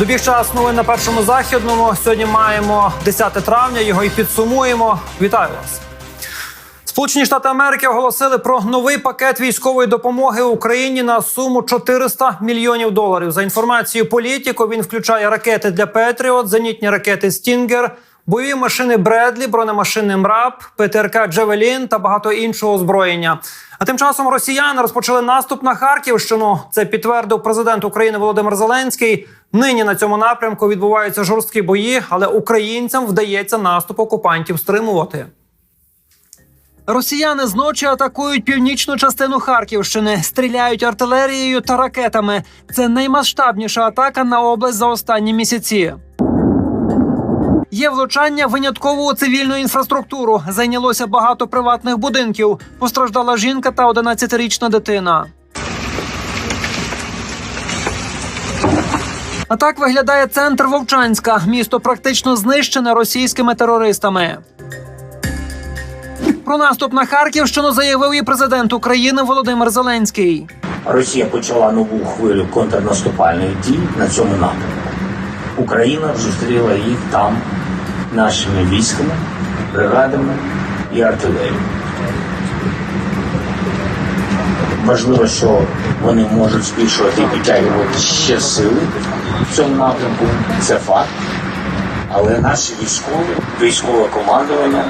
Добіг час новин на першому західному. Сьогодні маємо 10 травня. Його і підсумуємо. Вітаю вас. Сполучені Штати Америки оголосили про новий пакет військової допомоги Україні на суму 400 мільйонів доларів. За інформацією політико, він включає ракети для Петріот, зенітні ракети Стінгер, бойові машини Бредлі, бронемашини МРАП, ПТРК Джевелін та багато іншого озброєння. А тим часом росіяни розпочали наступ на Харківщину. Це підтвердив президент України Володимир Зеленський. Нині на цьому напрямку відбуваються жорсткі бої, але українцям вдається наступ окупантів стримувати. Росіяни зночі атакують північну частину Харківщини, стріляють артилерією та ракетами. Це наймасштабніша атака на область за останні місяці. Є влучання винятково у цивільну інфраструктуру. Зайнялося багато приватних будинків. Постраждала жінка та 11-річна дитина. А так виглядає центр Вовчанська. Місто практично знищене російськими терористами. Про наступ на Харківщину заявив і президент України Володимир Зеленський. Росія почала нову хвилю контрнаступальних дій на цьому напрямку. Україна зустріла їх там нашими військами, бригадами і артилерією. Важливо, що вони можуть збільшувати і підтягувати ще сили в цьому напрямку. Це факт. Але наші військові, військове командування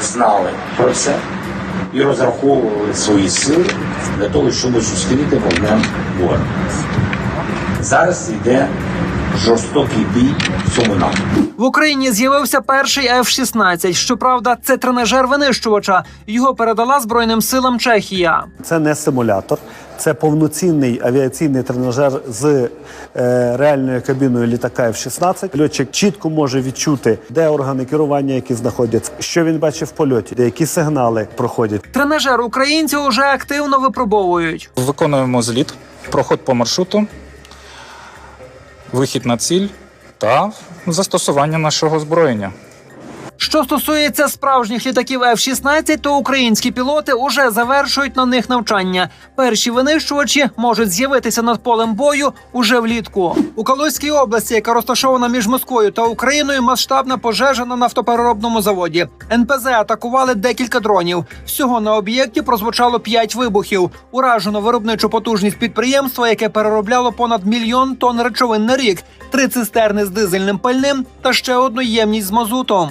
знали про це і розраховували свої сили для того, щоб зустріти вогнем ворога. Зараз йде жорстокий бій в цьому напрямку. В Україні з'явився перший F-16. Щоправда, це тренажер винищувача. Його передала Збройним силам Чехія. Це не симулятор, це повноцінний авіаційний тренажер з е, реальною кабіною літака F-16. Льотчик чітко може відчути, де органи керування, які знаходяться, що він бачить в польоті, де які сигнали проходять. Тренажер українці вже активно випробовують. Виконуємо зліт, проход по маршруту, вихід на ціль та застосування нашого озброєння. Що стосується справжніх літаків F-16, то українські пілоти уже завершують на них навчання. Перші винищувачі можуть з'явитися над полем бою уже влітку. У Калузькій області, яка розташована між Москвою та Україною, масштабна пожежа на нафтопереробному заводі. НПЗ атакували декілька дронів. Всього на об'єкті прозвучало п'ять вибухів. Уражено виробничу потужність підприємства, яке переробляло понад мільйон тонн речовин на рік, три цистерни з дизельним пальним та ще одну ємність з мазутом.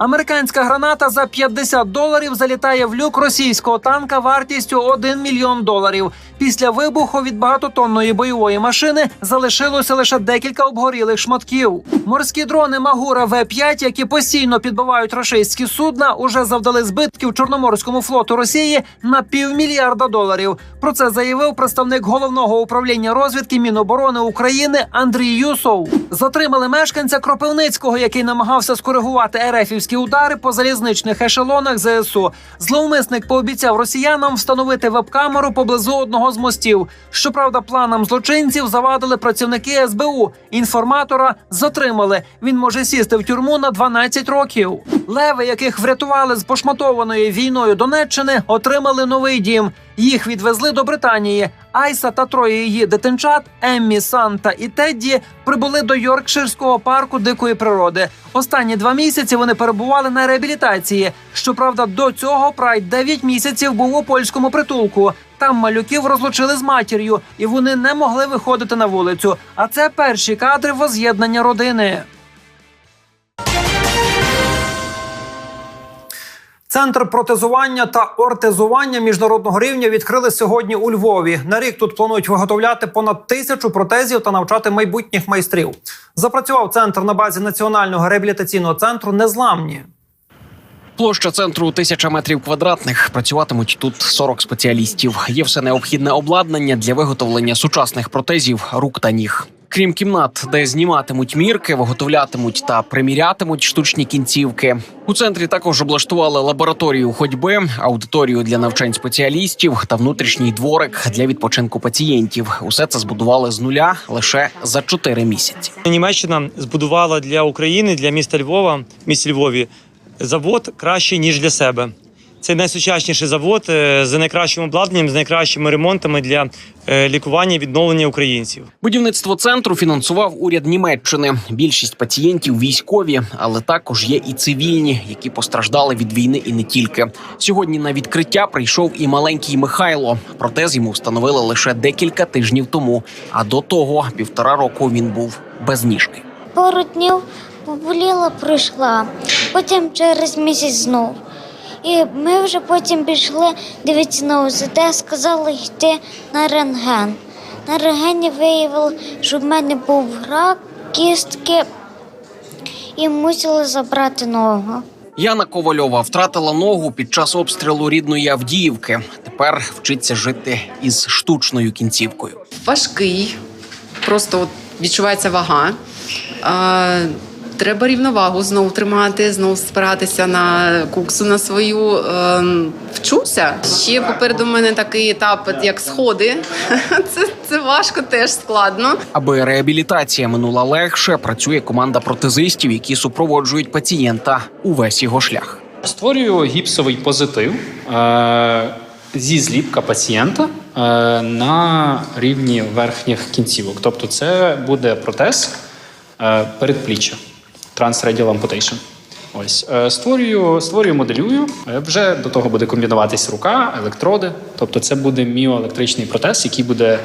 Американська граната за 50 доларів залітає в люк російського танка вартістю 1 мільйон доларів. Після вибуху від багатотонної бойової машини залишилося лише декілька обгорілих шматків. Морські дрони Магура В-5, які постійно підбивають рашистські судна, уже завдали збитків Чорноморському флоту Росії на півмільярда доларів. Про це заявив представник головного управління розвідки Міноборони України Андрій Юсов. Затримали мешканця Кропивницького, який намагався скоригувати ерефівські удари по залізничних ешелонах ЗСУ. Зловмисник пообіцяв росіянам встановити веб-камеру поблизу одного з мостів. Щоправда, планам злочинців завадили працівники СБУ. Інформатора затримали. Він може сісти в тюрму на 12 років. Леви, яких врятували з пошматованої війною Донеччини, отримали новий дім. Їх відвезли до Британії. Айса та троє її дитинчат Еммі, Санта і Тедді прибули до Йоркширського парку дикої природи. Останні два місяці вони перебували на реабілітації. Щоправда, до цього Прайд 9 місяців був у польському притулку. Там малюків розлучили з матір'ю, і вони не могли виходити на вулицю. А це перші кадри воз'єднання родини. Центр протезування та ортезування міжнародного рівня відкрили сьогодні у Львові. На рік тут планують виготовляти понад тисячу протезів та навчати майбутніх майстрів. Запрацював центр на базі національного реабілітаційного центру Незламні. Площа центру тисяча метрів квадратних. Працюватимуть тут 40 спеціалістів. Є все необхідне обладнання для виготовлення сучасних протезів рук та ніг. Крім кімнат, де зніматимуть мірки, виготовлятимуть та примірятимуть штучні кінцівки. У центрі також облаштували лабораторію ходьби, аудиторію для навчань спеціалістів та внутрішній дворик для відпочинку пацієнтів. Усе це збудували з нуля лише за 4 місяці. Німеччина збудувала для України, для міста Львова, місті Львові, завод кращий ніж для себе. Це найсучасніший завод е, з найкращим обладнанням, з найкращими ремонтами для е, лікування і відновлення українців. Будівництво центру фінансував уряд Німеччини. Більшість пацієнтів військові, але також є і цивільні, які постраждали від війни, і не тільки. Сьогодні на відкриття прийшов і маленький Михайло. Протез йому встановили лише декілька тижнів тому. А до того півтора року він був без ніжки. Пару днів поболіла, пройшла, потім через місяць знов. І ми вже потім пішли дивитися на УЗД, сказали йти на рентген. На рентгені виявили, що в мене був рак, кістки і мусили забрати ногу. Яна Ковальова втратила ногу під час обстрілу рідної Авдіївки. Тепер вчиться жити із штучною кінцівкою. важкий, просто от відчувається вага. Треба рівновагу знову тримати, знову спиратися на куксу на свою. Ем, вчуся. Ще попереду мене такий етап, як сходи. Це, це важко, теж складно. Аби реабілітація минула легше, працює команда протезистів, які супроводжують пацієнта увесь його шлях. Створюю гіпсовий позитив е, зі зліпка пацієнта е, на рівні верхніх кінцівок. Тобто, це буде протез е, передпліччя Transradial Amputation. Ось е, створюю, створюю, моделюю. Е, Вже до того буде комбінуватись рука, електроди. Тобто, це буде міоелектричний протез, який буде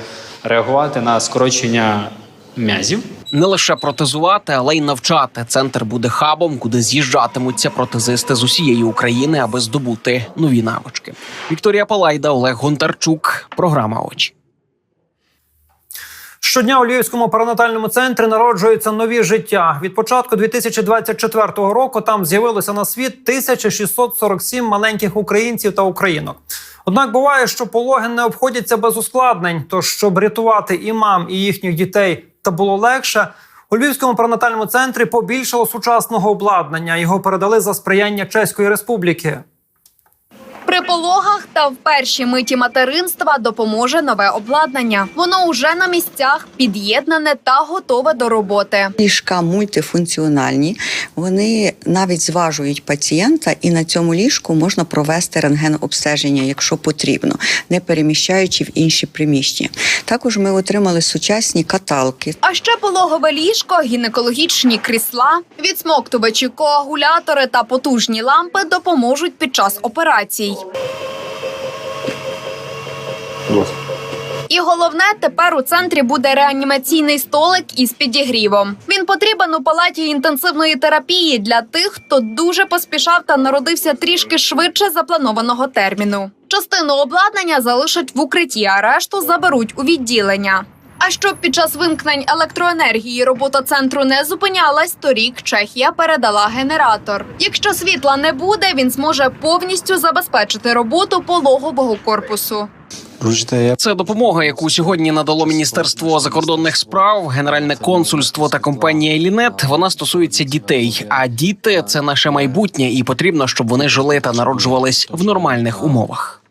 реагувати на скорочення м'язів. Не лише протезувати, але й навчати. Центр буде хабом, куди з'їжджатимуться протезисти з усієї України, аби здобути нові навички. Вікторія Палайда, Олег Гонтарчук. Програма очі. Щодня у Львівському перинатальному центрі народжуються нові життя. Від початку 2024 року там з'явилося на світ 1647 маленьких українців та українок. Однак буває, що пологи не обходяться без ускладнень. Тож, щоб рятувати і мам, і їхніх дітей та було легше, у Львівському перинатальному центрі побільшало сучасного обладнання. Його передали за сприяння Чеської Республіки. При пологах та в першій миті материнства допоможе нове обладнання. Воно уже на місцях під'єднане та готове до роботи. Ліжка мультифункціональні, вони навіть зважують пацієнта, і на цьому ліжку можна провести рентген-обстеження, якщо потрібно, не переміщаючи в інші приміщення. Також ми отримали сучасні каталки. А ще пологове ліжко, гінекологічні крісла, відсмоктувачі, коагулятори та потужні лампи допоможуть під час І головне, тепер у центрі буде реанімаційний столик із підігрівом. Він потрібен у палаті інтенсивної терапії для тих, хто дуже поспішав та народився трішки швидше запланованого терміну. Частину обладнання залишать в укритті, а решту заберуть у відділення. А щоб під час вимкнень електроенергії робота центру не зупинялась, торік Чехія передала генератор. Якщо світла не буде, він зможе повністю забезпечити роботу пологового корпусу. Це допомога, яку сьогодні надало Міністерство закордонних справ, Генеральне консульство та компанія Лінет. Вона стосується дітей. А діти це наше майбутнє, і потрібно, щоб вони жили та народжувались в нормальних умовах.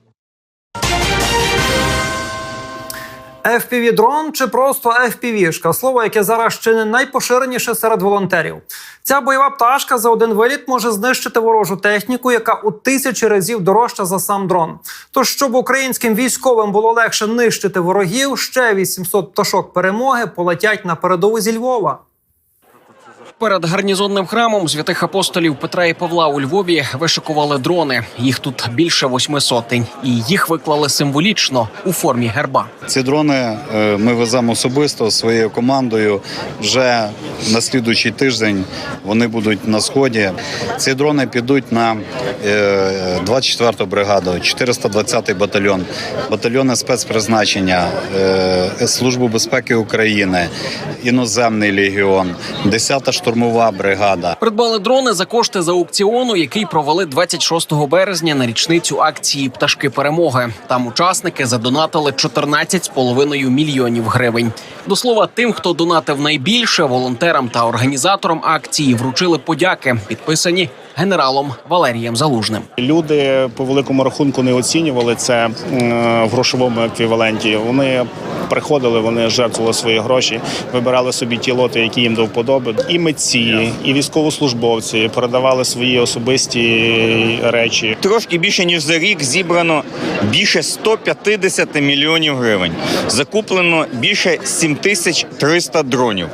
FPV-дрон чи просто FPV-шка – слово, яке зараз ще не найпоширеніше серед волонтерів. Ця бойова пташка за один виліт може знищити ворожу техніку, яка у тисячі разів дорожча за сам дрон. Тож, щоб українським військовим було легше нищити ворогів, ще 800 пташок перемоги полетять на передову зі Львова. Перед гарнізонним храмом святих апостолів Петра і Павла у Львові вишикували дрони. Їх тут більше восьми сотень, і їх виклали символічно у формі герба. Ці дрони е, ми веземо особисто своєю командою. Вже на слідуючий тиждень вони будуть на сході. Ці дрони підуть на е, 24-ту бригаду, 420-й батальйон, батальйони спецпризначення, е, Службу безпеки України, іноземний легіон, 10-та штурмова бригада. Придбали дрони за кошти з аукціону, який провели 26 березня на річницю акції Пташки перемоги. Там учасники задонатили 14,5 мільйонів гривень. До слова, тим, хто донатив найбільше, волонтерам та організаторам акції вручили подяки, підписані генералом Валерієм Залужним. Люди по великому рахунку не оцінювали це в грошовому еквіваленті. Вони приходили, вони жертвували свої гроші, вибирали собі ті лоти, які їм до вподоби. І митці, і військовослужбовці передавали свої особисті речі. Трошки більше ніж за рік зібрано більше 150 мільйонів гривень. Закуплено більше 7300 дронів.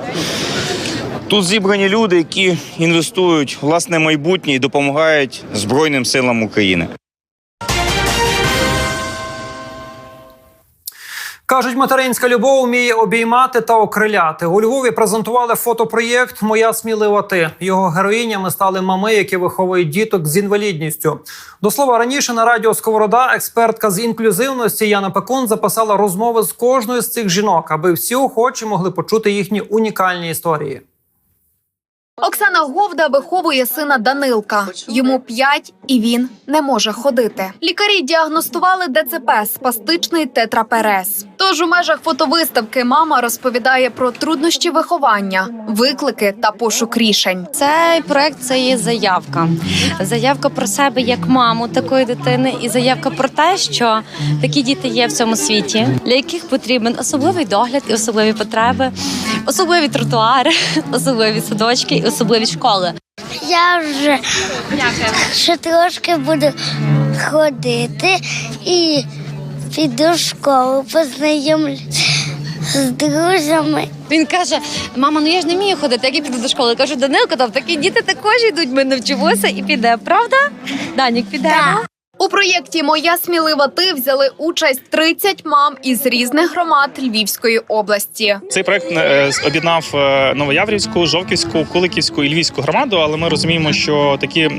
Тут зібрані люди, які інвестують власне майбутнє і допомагають Збройним силам України. Кажуть, материнська любов вміє обіймати та окриляти. У Львові презентували фотопроєкт Моя смілива ти. Його героїнями стали мами, які виховують діток з інвалідністю. До слова, раніше на радіо Сковорода експертка з інклюзивності Яна Пекун записала розмови з кожною з цих жінок, аби всі охочі могли почути їхні унікальні історії. Оксана Говда виховує сина Данилка. Йому 5 і він не може ходити. Лікарі діагностували ДЦП спастичний тетраперез. Тож у межах фотовиставки мама розповідає про труднощі виховання, виклики та пошук рішень. Цей проект це є заявка. Заявка про себе як маму такої дитини, і заявка про те, що такі діти є в цьому світі, для яких потрібен особливий догляд і особливі потреби, особливі тротуари, особливі садочки і особливі школи. Я вже ще трошки буду ходити і піду в школу, познайомлюся з друзями. Він каже: мама, ну я ж не вмію ходити, як я піду до школи. Кажу, Данилко, там такі діти також йдуть. Ми навчимося і піде, правда? Данік піде. У проєкті Моя смілива ти взяли участь 30 мам із різних громад Львівської області. Цей проект е, об'єднав е, Новояврівську, Жовківську, Куликівську і Львівську громаду, але ми розуміємо, що такі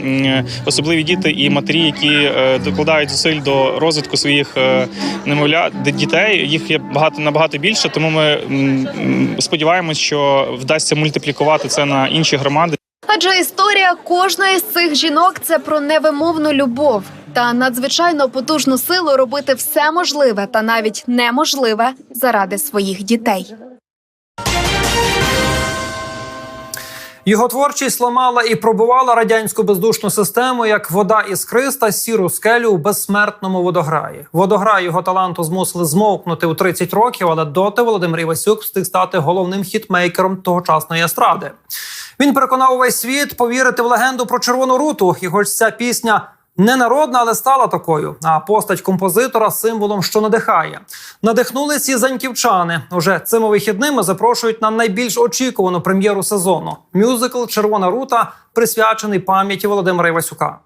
особливі діти і матері, які е, докладають зусиль до розвитку своїх е, немовля дітей, їх є багато набагато більше. Тому ми м, сподіваємось, що вдасться мультиплікувати це на інші громади. Адже історія кожної з цих жінок це про невимовну любов та надзвичайно потужну силу робити все можливе та навіть неможливе заради своїх дітей. Його творчість ламала і пробувала радянську бездушну систему як вода із криста, сіру скелю у безсмертному водограї. Водограй його таланту змусили змовкнути у 30 років, але доти Володимир Івасюк встиг стати головним хітмейкером тогочасної естради. Він переконав увесь світ повірити в легенду про червону руту, і хоч ця пісня не народна, але стала такою. А постать композитора символом, що надихає. надихнулися заньківчани. Уже цими вихідними запрошують на найбільш очікувану прем'єру сезону. Мюзикл Червона рута присвячений пам'яті Володимира Івасюка.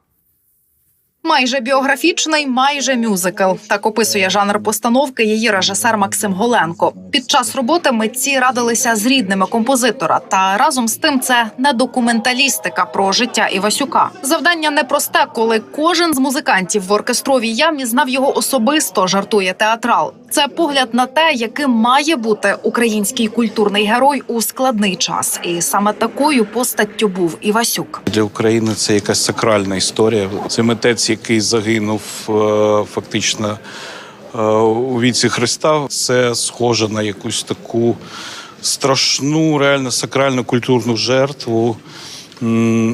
Майже біографічний, майже мюзикл. Так описує жанр постановки її режисер Максим Голенко. Під час роботи митці радилися з рідними композитора. Та разом з тим це не документалістика про життя Івасюка. Завдання непросте, коли кожен з музикантів в оркестровій ямі знав його особисто. Жартує театрал. Це погляд на те, яким має бути український культурний герой у складний час. І саме такою постаттю був Івасюк. Для України це якась сакральна історія. Це митець, який загинув е, фактично е, у віці Христа. Це схоже на якусь таку страшну, реально сакральну культурну жертву.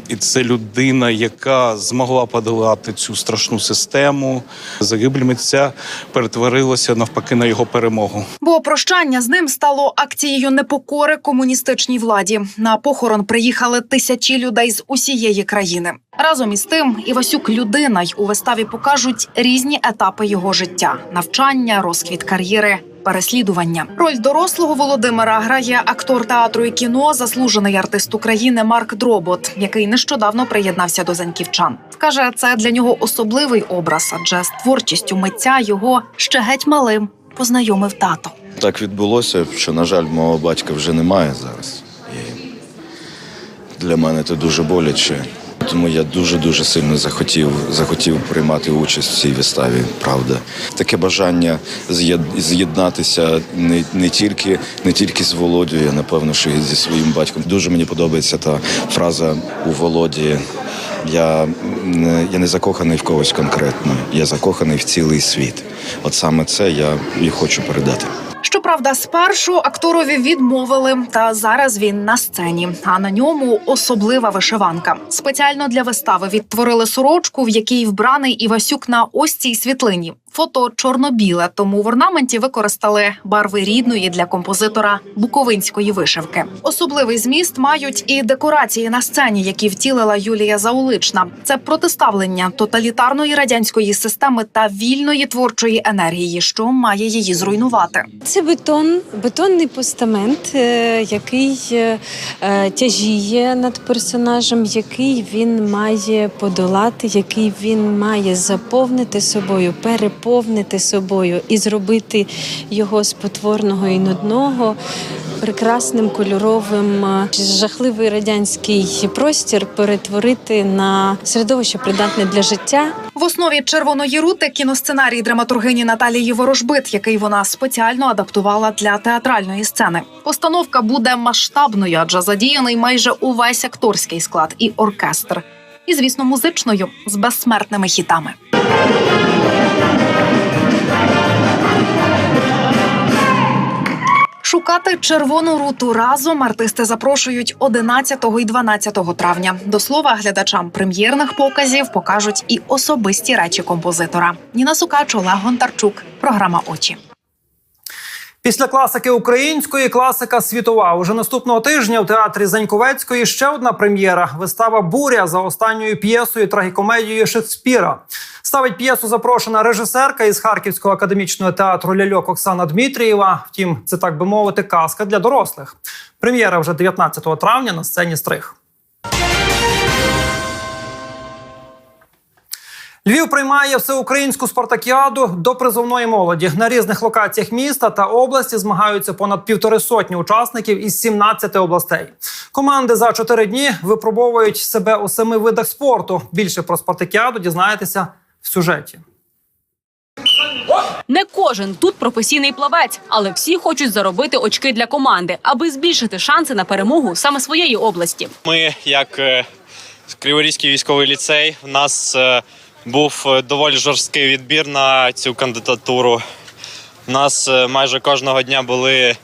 І це людина, яка змогла подолати цю страшну систему. Загибель митця перетворилася навпаки на його перемогу. Бо прощання з ним стало акцією непокори комуністичній владі. На похорон приїхали тисячі людей з усієї країни. Разом із тим, Івасюк людина й у виставі покажуть різні етапи його життя: навчання, розквіт кар'єри. Переслідування роль дорослого Володимира грає актор театру і кіно, заслужений артист України Марк Дробот, який нещодавно приєднався до заньківчан. Каже, це для нього особливий образ, адже з творчістю митця його ще геть малим познайомив тато. Так відбулося, що, на жаль, мого батька вже немає зараз. І для мене це дуже боляче. Тому я дуже-дуже сильно захотів, захотів приймати участь в цій виставі, правда. Таке бажання з'єд- з'єднатися не, не, тільки, не тільки з Володією, а напевно, що і зі своїм батьком. Дуже мені подобається та фраза у Володі. Я, не- я не закоханий в когось конкретно, я закоханий в цілий світ. От саме це я і хочу передати. Щоправда, спершу акторові відмовили, та зараз він на сцені. А на ньому особлива вишиванка. Спеціально для вистави відтворили сорочку, в якій вбраний Івасюк на ось цій світлині. Фото чорно-біле, тому в орнаменті використали барви рідної для композитора буковинської вишивки. Особливий зміст мають і декорації на сцені, які втілила Юлія Заулична. Це протиставлення тоталітарної радянської системи та вільної творчої енергії, що має її зруйнувати. Це бетон, бетонний постамент, е, який е, е, тяжіє над персонажем, який він має подолати, який він має заповнити собою, переповнити собою і зробити його спотворного і нудного прекрасним кольоровим жахливий радянський простір перетворити на середовище придатне для життя. В основі червоної рути кіносценарій драматургині Наталії Ворожбит, який вона спеціально адаптувала для театральної сцени. Постановка буде масштабною, адже задіяний майже увесь акторський склад і оркестр. І, звісно, музичною з безсмертними хітами. Шукати червону руту разом артисти запрошують 11 і 12 травня. До слова, глядачам прем'єрних показів покажуть і особисті речі композитора. Ніна Сукач, Олег Гонтарчук. Програма Очі. Після класики української класика світова. Уже наступного тижня в театрі Заньковецької ще одна прем'єра. Вистава Буря за останньою п'єсою трагікомедією Шекспіра. Ставить п'єсу запрошена режисерка із Харківського академічного театру Ляльок Оксана Дмитрієва. Втім, це так би мовити, казка для дорослих. Прем'єра вже 19 травня на сцені Стрих. Львів приймає всеукраїнську спартакіаду до призовної молоді. На різних локаціях міста та області змагаються понад півтори сотні учасників із 17 областей. Команди за чотири дні випробовують себе у семи видах спорту. Більше про спартакіаду дізнаєтеся в сюжеті. Не кожен тут професійний плавець, але всі хочуть заробити очки для команди, аби збільшити шанси на перемогу саме своєї області. Ми, як е, Криворізький військовий ліцей, в нас е, був е, доволі жорсткий відбір на цю кандидатуру. У нас е, майже кожного дня були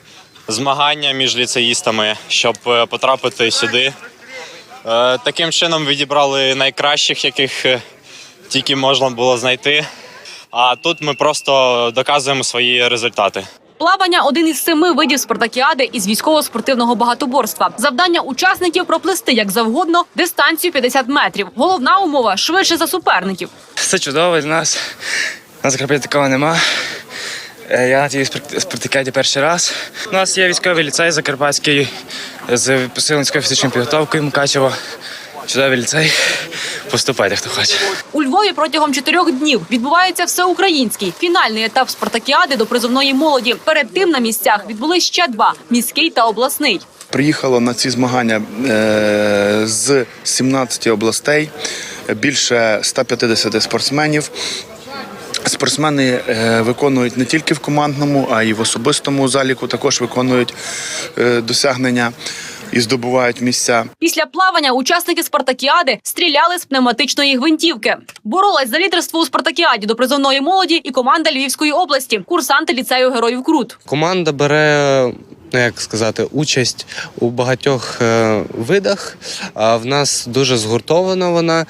змагання між ліцеїстами, щоб е, потрапити сюди. Таким чином відібрали найкращих, яких тільки можна було знайти. А тут ми просто доказуємо свої результати. Плавання один із семи видів спартакіади із військово-спортивного багатоборства. Завдання учасників проплисти як завгодно дистанцію 50 метрів. Головна умова швидше за суперників. Це чудово для нас. На Закарпатті такого нема. Е, Я на тій спарт- спартакіаді перший раз. У нас є військовий ліцей Закарпатський з посиленською фізичною підготовкою Мукачево. Чудовий ліцей. Поступайте, хто хоче. У Львові протягом чотирьох днів відбувається всеукраїнський фінальний етап спартакіади до призовної молоді. Перед тим на місцях відбули ще два міський та обласний. Приїхало на ці змагання е, з 17 областей більше 150 спортсменів. Спортсмени е, виконують не тільки в командному, а й в особистому заліку. Також виконують е, досягнення і здобувають місця. Після плавання учасники спартакіади стріляли з пневматичної гвинтівки. Боролась за лідерство у спартакіаді до призовної молоді і команда Львівської області, курсанти ліцею героїв Крут. Команда бере, ну як сказати, участь у багатьох е, видах. А в нас дуже згуртована вона.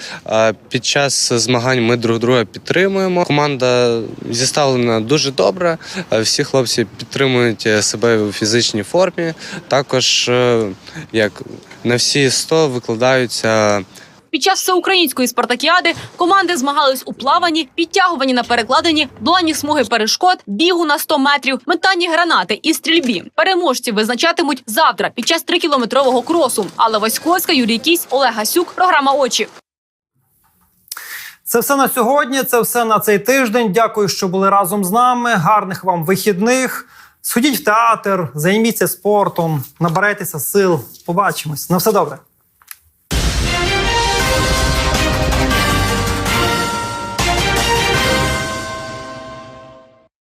Під час змагань ми друг друга підтримуємо. Команда зіставлена дуже добре. Всі хлопці підтримують е, себе у фізичній формі. Також е, як на всі 100 викладаються. Під час всеукраїнської спартакіади команди змагались у плаванні, підтягуванні на перекладині, долані смуги перешкод, бігу на 100 метрів, метанні гранати і стрільбі. Переможці визначатимуть завтра під час трикілометрового кросу. Алла Васьковська, Юрій Кісь, Олег Гасюк. Програма Очі. Це все на сьогодні. Це все на цей тиждень. Дякую, що були разом з нами. Гарних вам вихідних. Сходіть в театр, займіться спортом, наберайтеся сил. Побачимось. На все добре.